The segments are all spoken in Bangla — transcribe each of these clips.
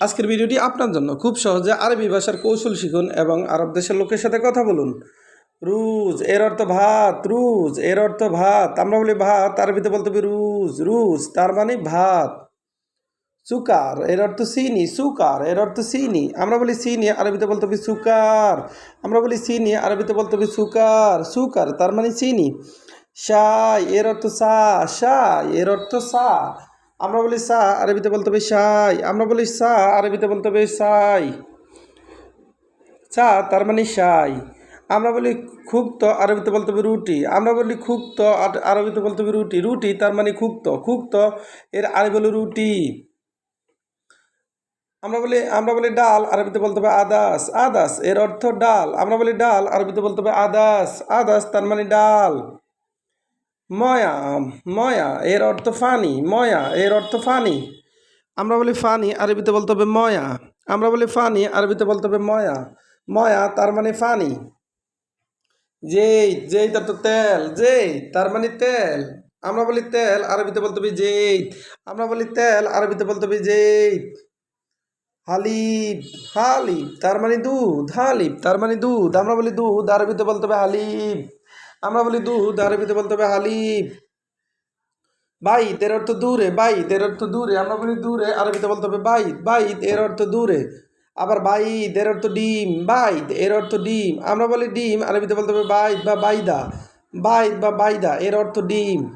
আজকের ভিডিওটি আপনার জন্য। খুব সহজে আরবি ভাষার কৌশল শিখুন এবং আরব দেশের লোকের সাথে কথা বলুন। রুজ, এর অর্থ ভাত, রুজ, এর অর্থ ভাত। আমরা বলি ভাত, আরবিতে বলতে হবে রুজ রুজ, তার মানে ভাত। সুকার, এর অর্থ চিনি, সুকার, এর অর্থ চিনি। আমরা বলি চিনি, আরবিতে বলতে হবে সুকার। আমরা বলি চিনি, আরবিতে বলতে হবে সুকার। সুকার, তার মানে চিনি। শাই, এর অর্থ সা, শাই, এর অর্থ সা। আমরা বলি সা আরবিতে বলতে হবে সাই আমরা বলি সা আরবিতে বলতে হবে সাই চা তার মানে সাই আমরা বলি, খুক্ত, আরবিতে বলতে হবে, রুটি। আমরা বলি, খুক্ত, আর- আরবিতে বলতে হবে, রুটি। রুটি তার মানে খুক্ত। খুক্ত এর আরবি হলো রুটি। আমরা বলি আমরা বলি, ডাল। আরবিতে বলতে হবে, আদাস। আদাস এর অর্থ, ডাল। আমরা বলি, ডাল। আরবিতে বলতে হবে, আদাস। আদাস তার মানে ডাল। ময়া ময়া, এর অর্থ ফানি, ময়া, এর অর্থ ফানি। আমরা বলি ফানি, আরবিতে বলতে হবে ময়া। আমরা বলি ফানি, আরবিতে বলতে হবে ময়া। ময়া তার মানে ফানি। যেই যেই তার তো তেল, যেই তার মানে তেল। আমরা বলি তেল, আরবিতে বলতে হবে যেই। আমরা বলি তেল, আরবিতে বলতে হবে যেই। হালিব হালিব তার মানে দুধ, হালিব তার মানে দুধ। আমরা বলি দুধ, আরবিতে বলতে হবে হালিব। আমরা বলি দুধ আরবিতে বলতে হবে হালিব বাইত, এর অর্থ দূরে, বাইত, এর অর্থ দূরে। আমরা বলি দূরে আরবিতে বলতে হবে বাইত। বাইত, এর অর্থ দূরে। আবার বাইদ এর অর্থ ডিম। বাইদ এর অর্থ ডিম। আমরা বলি ডিম আরবিতে বলতে হবে বাইদ বা বাইদা। বাইদ বা বাইদা, এর অর্থ ডিম।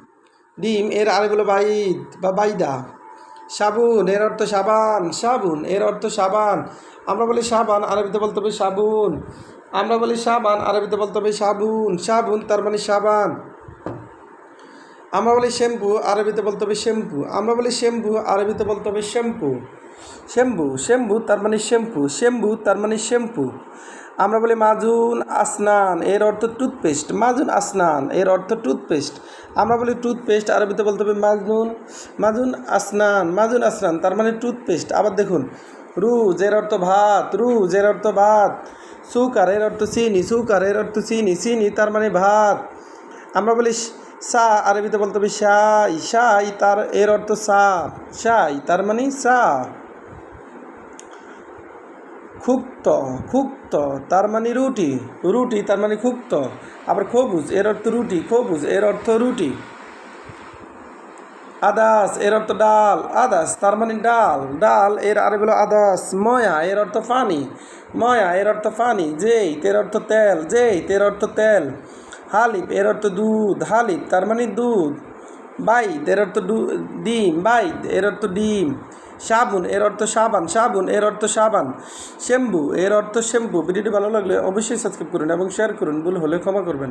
ডিম, এর আরবি হলো বাইদ বা বাইদা। সাবুন, এর অর্থ সাবান, সাবুন, এর অর্থ সাবান। আমরা বলি সাবান, আরবিতে বলতে হবে সাবুন। আমরা বলি সাবান, আরবিতে বলতে হবে সাবুন। সাবুন তার মানে সাবান। আমরা বলি শ্যাম্পু, আরবিতে বলতে হবে শ্যাম্পু। আমরা বলি শ্যাম্পু, আরবিতে বলতে হবে শ্যাম্পু। শ্যাম্পু শ্যাম্পু তার মানে শ্যাম্পু শ্যাম্পু তার মানে শ্যাম্পু। আমরা বলি মাজুন আসনান, এর অর্থ টুথপেস্ট মাজুন আসনান, এর অর্থ টুথপেস্ট আমরা বলি টুথপেস্ট আরবিতে বলতে হবে মাজনুন। মাজুন আসনান মাজুন আসনান তার মানে টুথপেস্ট আবার দেখুন, রুজ এর অর্থ ভাত, রুজ এর অর্থ ভাত। সুকার এর অর্থ চিনি, সুকার এর অর্থ চিনি চিনি তার মানে ভাত। আমরা বলি স- আরবিতে বলতে হবে সাই সাই তার এর অর্থ সা সাই তার মানে সা। খুক্ত খুক্ত, তার মানে রুটি রুটি তার মানে খুক্ত। আবার খবুজ, এর অর্থ রুটি, খবুজ, এর অর্থ রুটি। আদাস, এর অর্থ ডাল, আদাস তার মানে ডাল ডাল এর আরে বলো আদাস, ময়া, এর অর্থ পানি ময়া, এর অর্থ পানি যেই তের অর্থ তেল যেই তের অর্থ তেল। হালিব এর অর্থ দুধ হালিফ তার মানে দুধ। বাইদ, এর অর্থ ডিম, বাইদ, এর অর্থ ডিম। সাবুন, এর অর্থ সাবান, সাবুন, এর অর্থ সাবান। শ্যাম্পু, এর অর্থ শ্যাম্পু। ভিডিওটি ভালো লাগলে অবশ্যই সাবস্ক্রাইব করুন এবং শেয়ার করুন। ভুল হলে ক্ষমা করবেন।